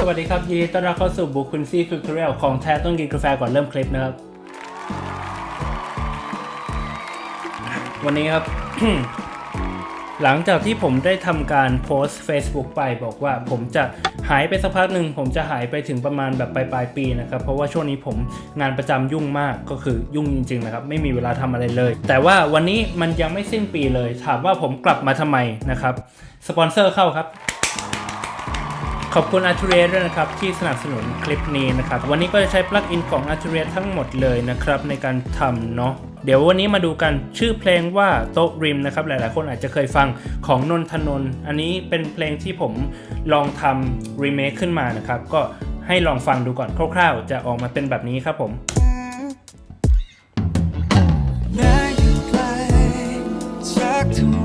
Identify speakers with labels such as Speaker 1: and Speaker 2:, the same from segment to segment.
Speaker 1: สวัสดีครับยินดีต้อนรับเข้าสู่บุคคุณซี่ทูทอเรียลของแท้ต้องกินกาแฟก่อนเริ่มคลิปนะครับ วันนี้ครับ หลังจากที่ผมได้ทำการโพสต์ Facebook ไปบอกว่าผมจะหายไปสักพักหนึ่งผมจะหายไปถึงประมาณแบบปลายปลายปีนะครับ เพราะว่าช่วงนี้ผมงานประจำยุ่งมากก็คือยุ่งจริงๆนะครับ ไม่มีเวลาทำอะไรเลย แต่ว่าวันนี้มันยังไม่สิ้นปีเลย ถามว่าผมกลับมาทำไมนะครับสปอนเซอร์เข้าครับ ขอบคุณ a r t u r i a ด้วยนะครับ ที่สนับสนุนคลิปนี้นะครับ วันนี้ก็จะใช้ปลั๊กอินของ a r t u r i a ทั้งหมดเลยนะครับ ในการทำเนาะเดี๋ยววันนี้มาดูกันชื่อเพลงว่าโต๊ะริมนะครับ หลายๆ คนอาจจะเคยฟังของนนทนนท์อันนี้เป็นเพลงที่ผมลองทำรีเมคขึ้นมานะครับ ก็ให้ลองฟังดูก่อนคร่าวๆ จะออกมาเป็นแบบนี้ครับผม
Speaker 2: แม้อยู่ไกลสักเท่า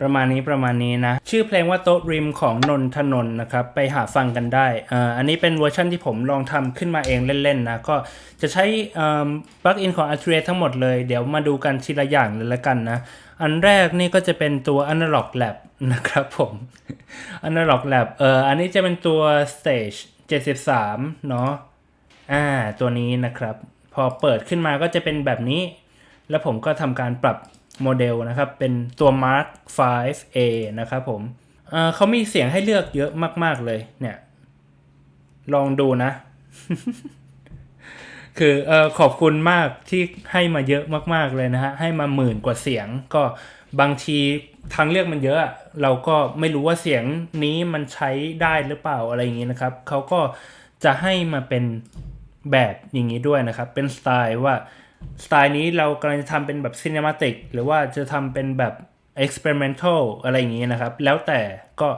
Speaker 2: ประมา
Speaker 1: ณนี้ประมาณนี้นะ ชื่อเพลงว่าโต๊ะริมของนนทนนนะครับ ไปหาฟังกันได้อ่าอันนี้เป็นเวอร์ชันที่ผมลองทำขึ้นมาเองเล่นๆนะ ก็จะใช้ปลั๊กอินของ a r t u r a ทั้งหมดเลย เดี๋ยวมาดูกันทีละอย่างเลยละกันนะ อันแรกนี่ก็จะเป็นตัว Analog Lab นะครับผม Analog Lab เอ่ออันนี้จะเป็นตัว Stage 73 เนาะอ่าตัวนี้นะครับ พอเปิดขึ้นมาก็จะเป็นแบบนี้ แล้วผมก็ทำการปรับ โมเดลนะครับ เป็นตัว Mark 5A นะครับผมเเขามีเสียงให้เลือกเยอะมาก ๆ เลย เนี่ย ลองดูนะ คืออขอบคุณมากที่ให้มาเยอะมาก ๆ เลยนะฮะ ให้มาหมื่นกว่าเสียง ก็บางทีทางเลือกมันเยอะ เราก็ไม่รู้ว่าเสียงนี้มันใช้ได้หรือเปล่าอะไรอย่างนี้นะครับ เขาก็จะให้มาเป็นแบบอย่างนี้ด้วยนะครับ เป็นสไตล์ว่า สไตล์นี้เรากำลังจะทำเป็นแบบ cinematic หรือว่าจะทำเป็นแบบ experimental อะไรอย่างนี้นะครับ แล้วแต่ก็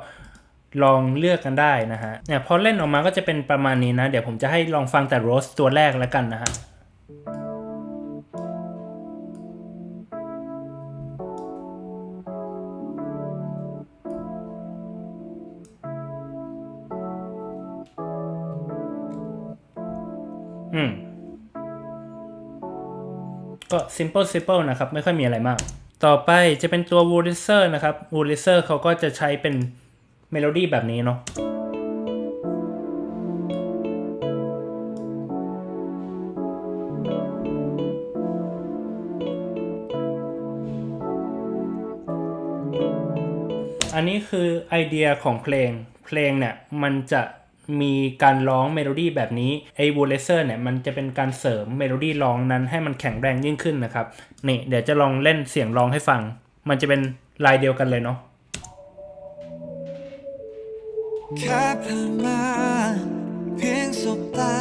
Speaker 1: ลองเลือกกันได้นะฮะเนี่ยพอเล่นออกมาก็จะเป็นประมาณนี้นะ เดี๋ยวผมจะให้ลองฟังแต่ Rose ตัวแรกแล้วกันนะฮะอืม ก็ simple simple นะครับ ไม่ค่อยมีอะไรมาก ต่อไปจะเป็นตัว w o o d i s e r นะครับ w o o d i s e r เขาก็จะใช้เป็นเมโลดี้แบบนี้เนาะอันนี้คือไอเดียของเพลง เพลงเนี่ยมันจะ มีการร้องเมโลดี้แบบนี้ไอ้บูเลเซอร์เนี่ยมันจะเป็นการเสริมเมโลดี้ร้องนั้นให้มันแข็งแรงยิ่งขึ้นนะครับนี่เดี๋ยวจะลองเล่นเสียงร้องให้ฟัง มันจะเป็นลายเดียวกันเลยเนาะ
Speaker 2: แค่ผ่านมาเพียงสบตา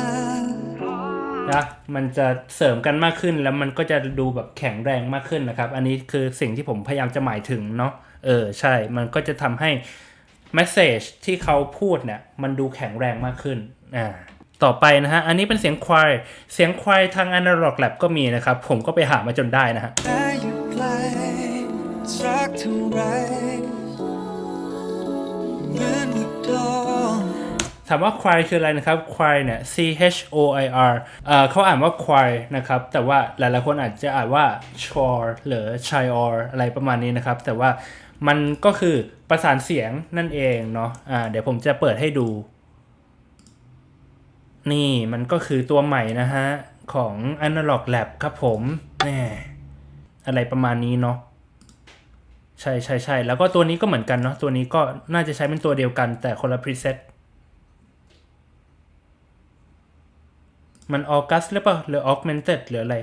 Speaker 1: นะมันจะเสริมกันมากขึ้นแล้วมันก็จะดูแบบแข็งแรงมากขึ้นนะครับ อันนี้คือสิ่งที่ผมพยายามจะหมายถึงเนาะเออใช่ มันก็จะทำให้แมสเซจที่เขาพูดเนี่ยมันดูแข็งแรงมากขึ้นอ่าต่อไปนะฮะ อันนี้เป็นเสียงควาย เสียงควายทาง Analog Lab ก็มีนะครับ ผมก็ไปหามาจนได้นะฮะ
Speaker 2: แม้อยู่ไกลสักเท่ามว่าโดน
Speaker 1: ถามว่า choir คืออะไรนะครับ choir เนี่ย C H O I R เอ่อเขาอ่านว่า choir นะครับ แต่ว่าหลายๆคนอาจจะอ่านว่า chor หรือ chior อะไรประมาณนี้นะครับ แต่ว่า มันก็คือประสานเสียงนั่นเองเนาะอ่าเดี๋ยวผมจะเปิดให้ดู นี่มันก็คือตัวใหม่นะฮะ ของ Analog Lab ครับผมแน่อะไรประมาณนี้เนาะใช่ใช่ใช่แล้วก็ตัวนี้ก็เหมือนกันเนาะตัวนี้ก็น่าจะใช้เป็นตัวเดียวกันแต่คนละพรีเซตมันออกัสหรือเปล่าหรือออ g เมนเต็ดหรืออะไร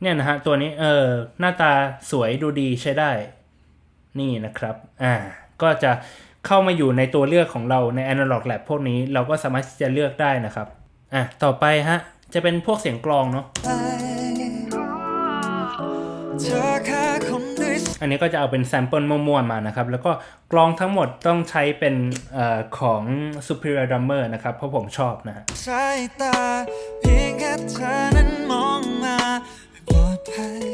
Speaker 1: เนี่ยนะฮะ ตัวนี้เออหน้าตาสวยดูดีใช้ได้ นี่นะครับอ่าก็จะเข้ามาอยู่ในตัวเลือกของเราใน Analog Lab พวกนี้เราก็สามารถจะเลือกได้นะครับอะต่อไปฮะ จะเป็นพวกเสียงกลองเนาะ
Speaker 2: อัน
Speaker 1: นี้ก็จะเอาเป็นแซมเปิลมั่วๆมานะครับ แล้วก็กลองทั้งหมดต้องใช้เป็นเอ่อของ Superior Drummer นะครับ เพราะผมชอบนะฮะ
Speaker 2: สายตาเพียงแค่เธอนั้นมองมาปลอดภัย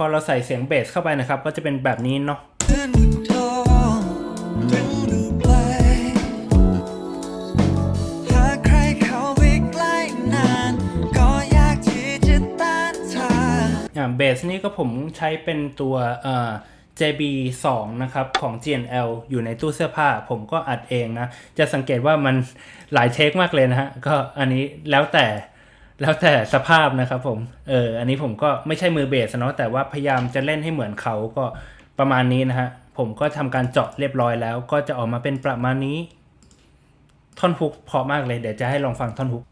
Speaker 1: พอเราใส่เสียงเบสเข้าไปนะครับ ก็จะเป็นแบบนี้เนาะ
Speaker 2: เบ
Speaker 1: สนี่ก็ผมใช้เป็นตัวเอ่อ JB 2 นะครับ ของ GNL อยู่ในตู้เสื้อผ้า ผมก็อัดเองนะ จะสังเกตว่ามันหลายเทคมากเลยนะฮะ ก็อันนี้แล้วแต่ แล้วแต่สภาพนะครับผม เออ อันนี้ผมก็ไม่ใช่มือเบสเนาะ แต่ว่าพยายามจะเล่นให้เหมือนเขาก็ประมาณนี้นะฮะ ผมก็ทำการเจาะเรียบร้อยแล้ว ก็จะออกมาเป็นประมาณนี้ ท่อนฮุกเพราะมากเลย เดี๋ยวจะให้ลองฟังท่อนฮุก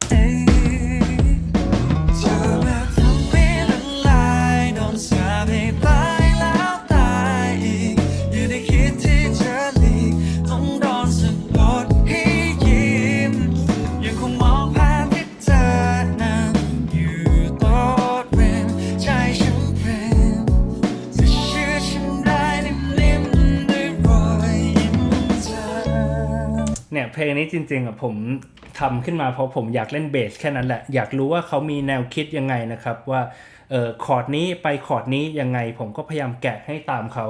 Speaker 2: งนี้จริ
Speaker 1: งๆอะผมทำขึ้นมาเพราะผมอยากเล่นเบสแค่นั้นแหละ อยากรู้ว่าเขามีแนวคิดยังไงนะครับว่าเออคอร์ดนี้ไปคอร์ดนี้ยังไง ผมก็พยายามแกะให้ตามเขา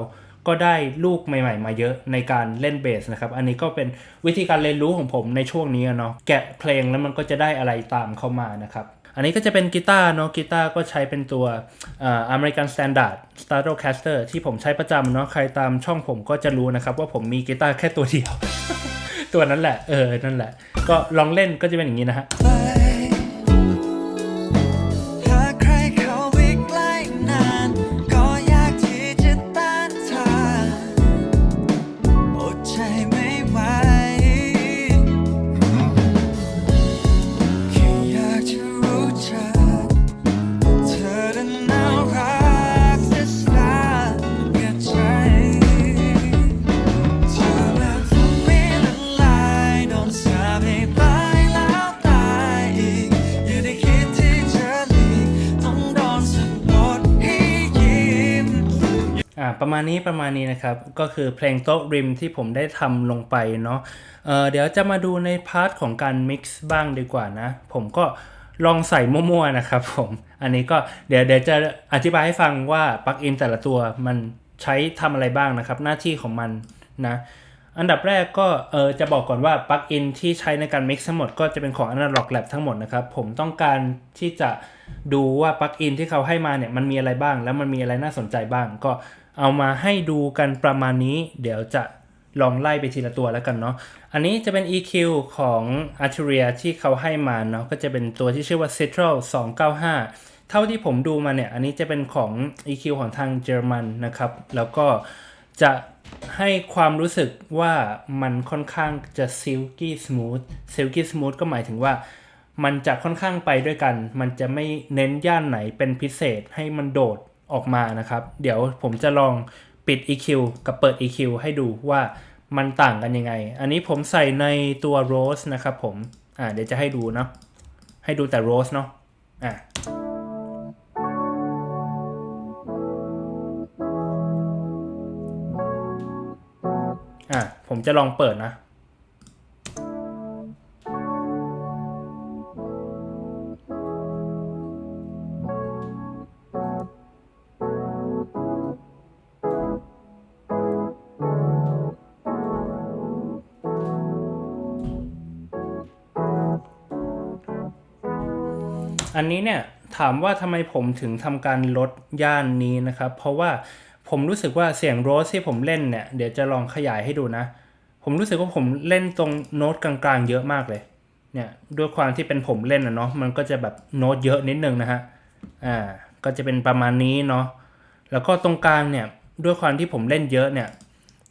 Speaker 1: ก็ได้ลูกใหม่ ๆ มาเยอะในการเล่นเบสนะครับ อันนี้ก็เป็นวิธีการเรียนรู้ของผมในช่วงนี้เนาะแกะเพลงแล้วมันก็จะได้อะไรตามเข้ามานะครับอันนี้ก็จะเป็นกีตาร์เนาะกีตาร์ก็ใช้เป็นตัวอเมริกันสแตนดาร์ด Stratocaster ที่ผมใช้ประจำเนาะใครตามช่องผมก็จะรู้นะครับ ว่าผมมีกีตาร์แค่ตัวเดียว ตัวนั้นแหละ เออ นั่นแหละ ก็ลองเล่นก็จะเป็นอย่างนี้นะฮะ
Speaker 2: ประมา
Speaker 1: ณนี้ประมาณนี้นะครับ ก็คือเพลงโต๊ะริมที่ผมได้ทำลงไปเนาะเเดี๋ยวจะมาดูในพาร์ทของการมิกซ์บ้างดีกว่านะ ผมก็ลองใส่มั่วๆนะครับผม อันนี้ก็เดี๋ยวเดี๋ยวจะอธิบายให้ฟังว่าปลั๊กอินแต่ละตัวมันใช้ทำอะไรบ้างนะครับ หน้าที่ของมันนะอันดับแรกก็เออจะบอกก่อนว่าปลั๊กอินที่ใช้ในการ mix ทั้งหมดก็จะเป็นของ Analog Lab ทั้งหมดนะครับ ผมต้องการที่จะดูว่าปลั๊กอินที่เขาให้มาเนี่ยมันมีอะไรบ้าง แล้วมันมีอะไรน่าสนใจบ้าง ก็ เอามาให้ดูกันประมาณนี้ เดี๋ยวจะลองไล่ไปทีละตัวแล้วกันเนาะ อันนี้จะเป็น EQ ของ Arturia ที่เขาให้มาเนาะ ก็จะเป็นตัวที่ชื่อว่า Central 295 เท่าที่ผมดูมาเนี่ย อันนี้จะเป็นของ EQ ของทางเยอรมันนะครับ แล้วก็จะให้ความรู้สึกว่ามันค่อนข้างจะ silky smooth silky smooth ก็หมายถึงว่ามันจะค่อนข้างไปด้วยกัน มันจะไม่เน้นย่านไหนเป็นพิเศษให้มันโดด ออกมานะครับ เดี๋ยวผมจะลองปิด EQ กับเปิด EQ ให้ดูว่ามันต่างกันยังไง อันนี้ผมใส่ในตัว Rose นะครับผม อ่าเดี๋ยวจะให้ดูเนาะ ให้ดูแต่ Rose เนาะ อ่าอะผมจะลองเปิดนะ อันนี้เนี่ยถามว่าทำไมผมถึงทำการลดย่านนี้นะครับ เพราะว่าผมรู้สึกว่าเสียงโรสที่ผมเล่นเนี่ยเดี๋ยวจะลองขยายให้ดูนะ ผมรู้สึกว่าผมเล่นตรงโน้ตกลางๆ เยอะมากเลยเนี่ยด้วยความที่เป็นผมเล่นนะเนาะมันก็จะแบบโน้ตเยอะนิดนึงนะฮะอ่าก็จะเป็นประมาณนี้เนาะแล้วก็ตรงกลางเนี่ยด้วยความที่ผมเล่นเยอะเนี่ย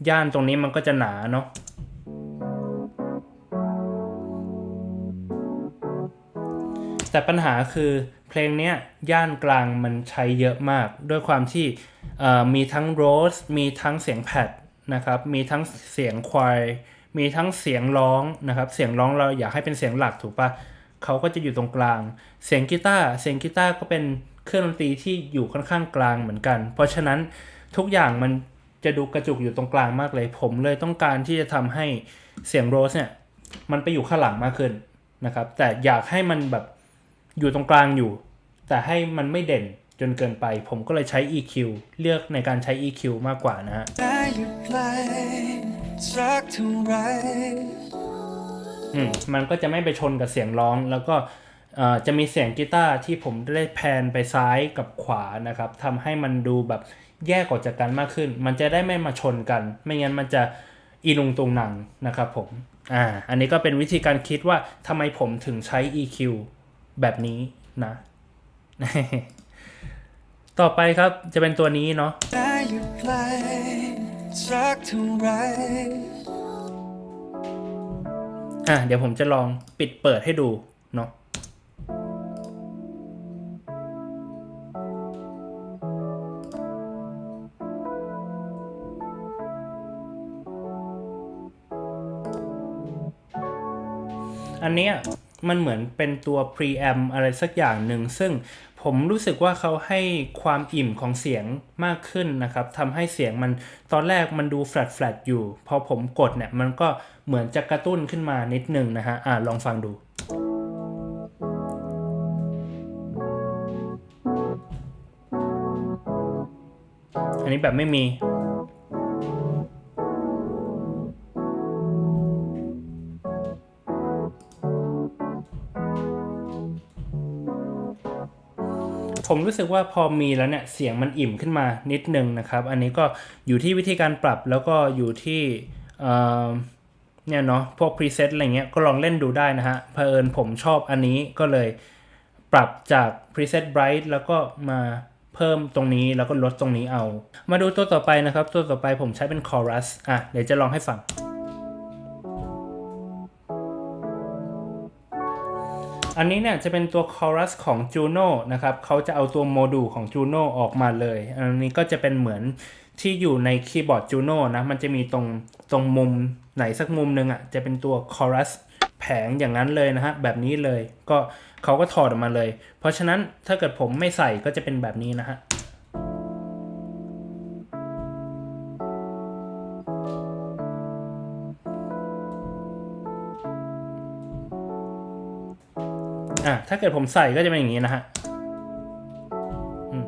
Speaker 1: ย่านตรงนี้มันก็จะหนาเนาะ แต่ปัญหาคือเพลงเนี้ยย่านกลางมันใช้เยอะมาก ด้วยความที่มีทั้งโรสมีทั้งเสียงแพดนะครับ มีทั้งเสียงควายมีทั้งเสียงร้องนะครับ เสียงร้องเราอยากให้เป็นเสียงหลักถูกปะเขาก็จะอยู่ตรงกลาง เสียงกีตาร์เสียงกีตาร์ก็เป็นเครื่องดนตรีที่อยู่ค่อนข้างกลางเหมือนกัน เพราะฉะนั้นทุกอย่างมันจะดูกระจุกอยู่ตรงกลางมากเลย ผมเลยต้องการที่จะทำให้เสียงโรสเนี่ยมันไปอยู่ข้างหลังมากขึ้นนะครับ แต่อยากให้มันแบบ อยู่ตรงกลางอยู่ แต่ให้มันไม่เด่นจนเกินไป ผมก็เลยใช้ EQ เลือกในการใช้ EQ มากกว่านะฮะ
Speaker 2: ได้อยู่ไกลสักเท่าไหร
Speaker 1: อืมมันก็จะไม่ไปชนกับเสียงร้อง แล้วก็เอ่อจะมีเสียงกีตาร์ที่ผมได้แพนไปซ้ายกับขวานะครับทำให้มันดูแบบแยกออกจากกันมากขึ้น มันจะได้ไม่มาชนกัน ไม่งั้นมันจะอีลุงตุงหนังนะครับผม อ่า อันนี้ก็เป็นวิธีการคิดว่าทำไมผมถึงใช้ EQ แบบนี้นะ ต่อไปครับจะเป็นตัวนี้เนาะ
Speaker 2: ได้อยู่ไกลสักเท่าไหร
Speaker 1: อะเดี๋ยวผมจะลองปิดเปิดให้ดูเนาะอันเนี้ย มันเหมือนเป็นตัว preamp อะไรสักอย่างหนึ่ง ซึ่งผมรู้สึกว่าเขาให้ความอิ่มของเสียงมากขึ้นนะครับทำให้เสียงมันตอนแรกมันดู flat flat อยู่ พอผมกดเนี่ยมันก็เหมือนจะกระตุ้นขึ้นมานิดนึงนะฮะอ่าลองฟังดูอันนี้แบบไม่มี ผมรู้สึกว่าพอมีแล้วเนี่ยเสียงมันอิ่มขึ้นมานิดนึงนะครับ อันนี้ก็อยู่ที่วิธีการปรับแล้วก็อยู่ที่เอ่อเนี่ยเนาะพวก preset อะไรเงี้ยก็ลองเล่นดูได้นะฮะเผอิญผมชอบอันนี้ก็เลยปรับจาก preset bright แล้วก็มาเพิ่มตรงนี้แล้วก็ลดตรงนี้เอา มาดูตัวต่อไปนะครับ ตัวต่อไปผมใช้เป็น chorus อะเดี๋ยวจะลองให้ฟัง อันนี้เนี่ยจะเป็นตัวคอรัสของ Juno นะครับเขาจะเอาตัวโมดูลของ Juno ออกมาเลย อันนี้ก็จะเป็นเหมือนที่อยู่ในคีย์บอร์ด Juno นะ มันจะมีตรงตรงมุมไหนสักมุมหนึ่งอะ จะเป็นตัวคอรัสแผงอย่างนั้นเลยนะฮะ แบบนี้เลย ก็เขาก็ถอดออกมาเลย เพราะฉะนั้นถ้าเกิดผมไม่ใส่ก็จะเป็นแบบนี้นะฮะ อะถ้าเกิดผมใส่ก็จะเป็นอย่างนี้นะฮะม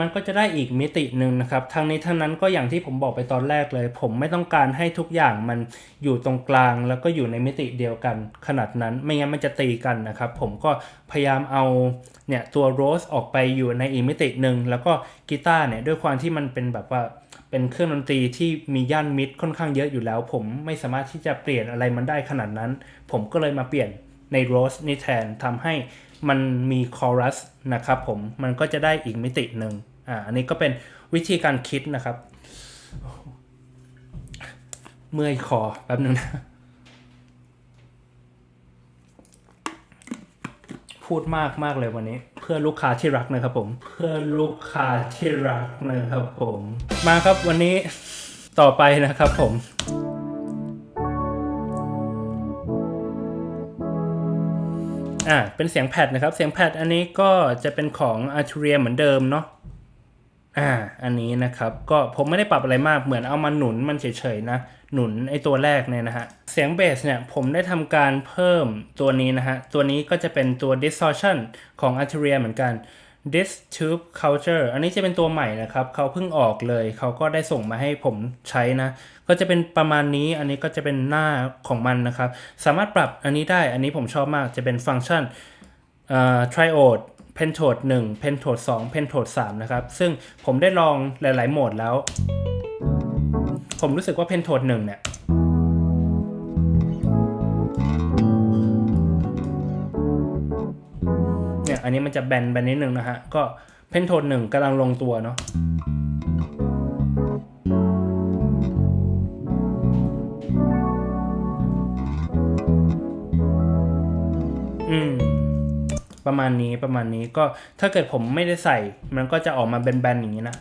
Speaker 1: มันก็จะได้อีกมิติหนึ่งนะครับ ทั้งนี้ทั้งนั้นก็อย่างที่ผมบอกไปตอนแรกเลย ผมไม่ต้องการให้ทุกอย่างมันอยู่ตรงกลาง แล้วก็อยู่ในมิติเดียวกันขนาดนั้น ไม่งั้นมันจะตีกันนะครับ ผมก็พยายามเอาเนี่ยตัวโรสออกไปอยู่ในอีกมิติหนึ่งแล้วก็กีตาร์เนี่ยด้วยความที่มันเป็นแบบว่า เป็นเครื่องดนตรีที่มีย่านมิดค่อนข้างเยอะอยู่แล้ว ผมไม่สามารถที่จะเปลี่ยนอะไรมันได้ขนาดนั้น ผมก็เลยมาเปลี่ยนในโรสนี่แทนทำให้มันมีคอรัสนะครับผมมันก็จะได้อีกมิติหนึ่งอ่าอันนี้ก็เป็นวิธีการคิดนะครับ เมื่อยคอแป๊บนึงนะพูดมากมากเลยวันนี้ เพื่อลูกค้าที่รักนะครับผม เพื่อลูกค้าที่รักนะครับผม มาครับวันนี้ต่อไปนะครับผมอ่าเป็นเสียงแพดนะครับ เสียงแพดอันนี้ก็จะเป็นของอาชูเรียเหมือนเดิมเนาะ อ่า อันนี้นะครับ ก็ผมไม่ได้ปรับอะไรมาก เหมือนเอามาหนุนมันเฉยๆนะ หนุนไอตัวแรกเนี่ยนะฮะ เสียงเบสเนี่ยผมได้ทำการเพิ่มตัวนี้นะฮะ ตัวนี้ก็จะเป็นตัว distortion ของ a r t u r i a เหมือนกัน This Tube Culture อันนี้จะเป็นตัวใหม่นะครับ เขาเพิ่งออกเลย เขาก็ได้ส่งมาให้ผมใช้นะ ก็จะเป็นประมาณนี้ อันนี้ก็จะเป็นหน้าของมันนะครับ สามารถปรับอันนี้ได้ อันนี้ผมชอบมาก จะเป็นฟังก์ชันเอ่อ triode Pentode 1 Pentode 2 Pentode 3นะครับ ซึ่งผมได้ลองหลาย ๆ โหมดแล้ว ผมรู้สึกว่า Pentode 1เนี่ยเนี่ยอันนี้มันจะแบนแบนนิดนึงนะฮะ ก็เพนโทดหนึ่งกำลังลงตัวเนาะ ประมาณนี้ประมาณนี้ก็ถ้าเกิดผมไม่ได้ใส่ มันก็จะออกมาแบนๆอย่างนี้นะ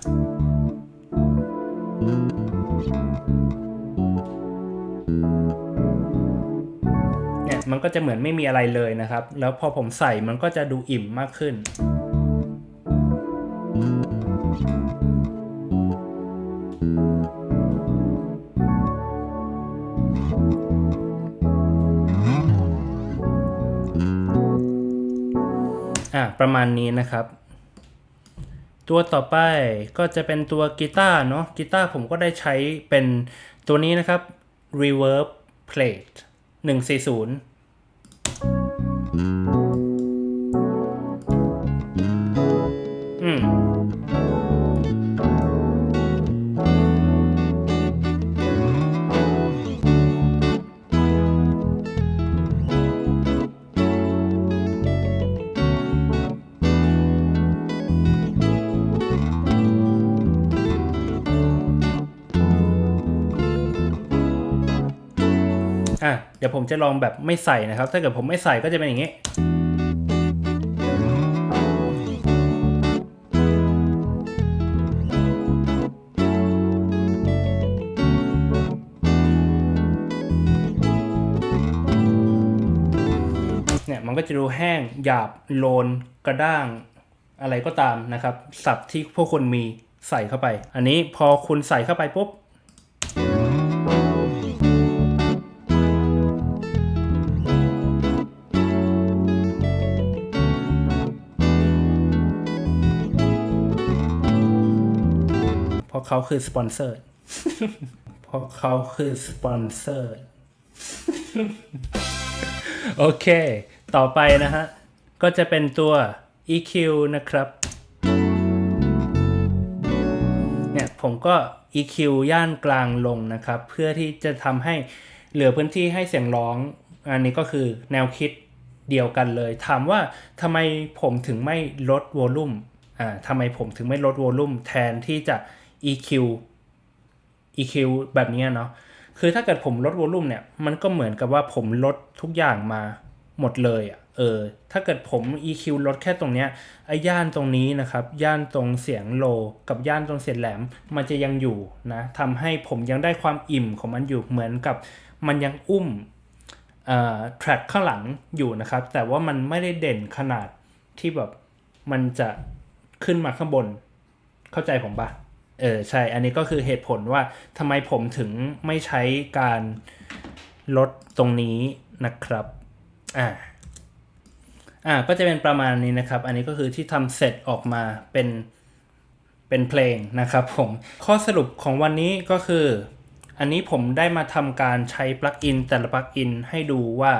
Speaker 1: เนี่ยมันก็จะเหมือนไม่มีอะไรเลยนะครับ แล้วพอผมใส่มันก็จะดูอิ่มมากขึ้น ประมาณนี้นะครับ ตัวต่อไปก็จะเป็นตัวกีตาร์เนาะกีตาร์ผมก็ได้ใช้เป็นตัวนี้นะครับ Reverb Plate 140 เดี๋ยวผมจะลองแบบไม่ใส่นะครับ ถ้าเกิดผมไม่ใส่ก็จะเป็นอย่างนี้เนี่ยมันก็จะดูแห้งหยาบโลนกระด้างอะไรก็ตามนะครับ สับที่พวกคุณมีใส่เข้าไป อันนี้พอคุณใส่เข้าไปปุ๊บ เขาคือสปอนเซอร์ เพราะเขาคือสปอนเซอร์ โอเค ต่อไปนะฮะ ก็จะเป็นตัว EQ นะครับ เนี่ยผมก็ EQ ย่านกลางลงนะครับ เพื่อที่จะทำให้เหลือพื้นที่ให้เสียงร้อง อันนี้ก็คือแนวคิดเดียวกันเลย ถามว่าทำไมผมถึงไม่ลดวอลลุ่มอ่าทำไมผมถึงไม่ลดวอลลุ่มแทนที่จะ EQ EQ แบบนี้เนาะ คือถ้าเกิดผมลดวอลลุ่มเนี่ย มันก็เหมือนกับว่าผมลดทุกอย่างมาหมดเลยอะ่ะ เออ ถ้าเกิดผม EQ ลดแค่ตรงเนี้ย ไอ้ย่านตรงนี้นะครับ ย่านตรงเสียงโล กับย่านตรงเสียงแหลม มันจะยังอยู่นะทำให้ผมยังได้ความอิ่มของมันอยู่ เหมือนกับมันยังอุ้มเอ่อ track ข้างหลังอยู่นะครับ แต่ว่ามันไม่ได้เด่นขนาดที่แบบมันจะขึ้นมาข้างบน เข้าใจผมปะ เออใช่ อันนี้ก็คือเหตุผลว่าทำไมผมถึงไม่ใช้การลดตรงนี้นะครับ อ่า อ่า ก็จะเป็นประมาณนี้นะครับ อันนี้ก็คือที่ทำเสร็จออกมาเป็นเป็นเพลงนะครับผม ข้อสรุปของวันนี้ก็คือ อันนี้ผมได้มาทำการใช้ปลั๊กอินแต่ละปลั๊กอินให้ดูว่า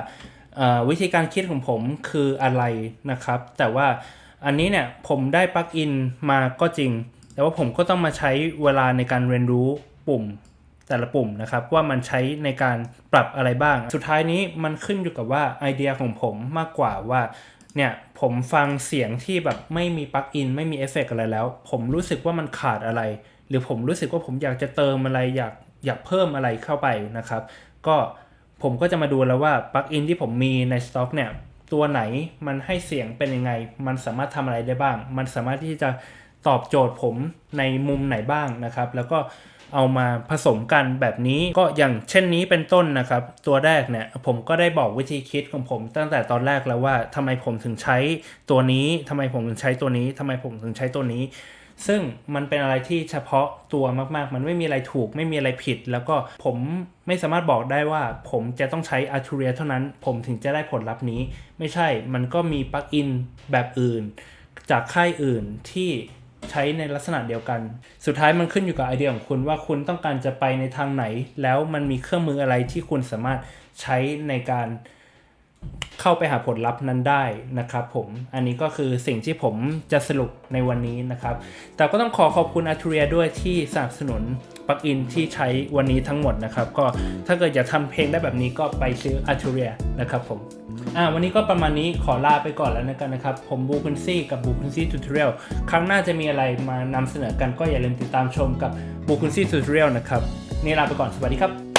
Speaker 1: วิธีการคิดของผมคืออะไรนะครับ แต่ว่าอันนี้เนี่ยผมได้ปลั๊กอินมาก็จริง แต่ว่าผมก็ต้องมาใช้เวลาในการเรียนรู้ปุ่มแต่ละปุ่มนะครับว่ามันใช้ในการปรับอะไรบ้าง สุดท้ายนี้มันขึ้นอยู่กับว่าไอเดียของผมมากกว่าว่าเนี่ยผมฟังเสียงที่แบบไม่มีปลั๊กอินไม่มีเอฟเฟกต์อะไรแล้ว ผมรู้สึกว่ามันขาดอะไร หรือผมรู้สึกว่าผมอยากจะเติมอะไรอยากอยากเพิ่มอะไรเข้าไปนะครับ ก็ผมก็จะมาดูแล้วว่าปลั๊กอินที่ผมมีในสต็อกเนี่ยตัวไหนมันให้เสียงเป็นยังไง มันสามารถทำอะไรได้บ้าง มันสามารถที่จะ ตอบโจทย์ผมในมุมไหนบ้างนะครับ แล้วก็เอามาผสมกันแบบนี้ก็อย่างเช่นนี้เป็นต้นนะครับ ตัวแรกเนี่ยผมก็ได้บอกวิธีคิดของผมตั้งแต่ตอนแรกแล้วว่าทำไมผมถึงใช้ตัวนี้ทำไมผมถึงใช้ตัวนี้ทำไมผมถึงใช้ตัวนี้ ซึ่งมันเป็นอะไรที่เฉพาะตัวมากๆ มันไม่มีอะไรถูกไม่มีอะไรผิด แล้วก็ผมไม่สามารถบอกได้ว่าผมจะต้องใช้ Arturia เท่านั้น ผมถึงจะได้ผลลัพธ์นี้ ไม่ใช่มันก็มีปลั๊กอินแบบอื่น จากค่ายอื่นที่ ใช้ในลักษณะเดียวกัน สุดท้ายมันขึ้นอยู่กับไอเดียของคุณว่าคุณต้องการจะไปในทางไหน แล้วมันมีเครื่องมืออะไรที่คุณสามารถใช้ในการเข้าไปหาผลลัพธ์นั้นได้นะครับผม อันนี้ก็คือสิ่งที่ผมจะสรุปในวันนี้นะครับ แต่ก็ต้องขอขอบคุณอาชูเรียด้วยที่สนับสนุน ปลั๊กอินที่ใช้วันนี้ทั้งหมดนะครับ ก็ถ้าเกิดอยากทำเพลงได้แบบนี้ก็ไปซื้อ a r t u r i a นะครับผมอ่าวันนี้ก็ประมาณนี้ขอลาไปก่อนแล้วนะกันนะครับ ผมบูคุนซี่กับบูคุนซี่ทูทเรียลครั้งหน้าจะมีอะไรมานำเสนอกันก็อย่าลืมติดตามชมกับบูคุนซี่ทูทเรียลนะครับ นี่ลาไปก่อนสวัสดีครับ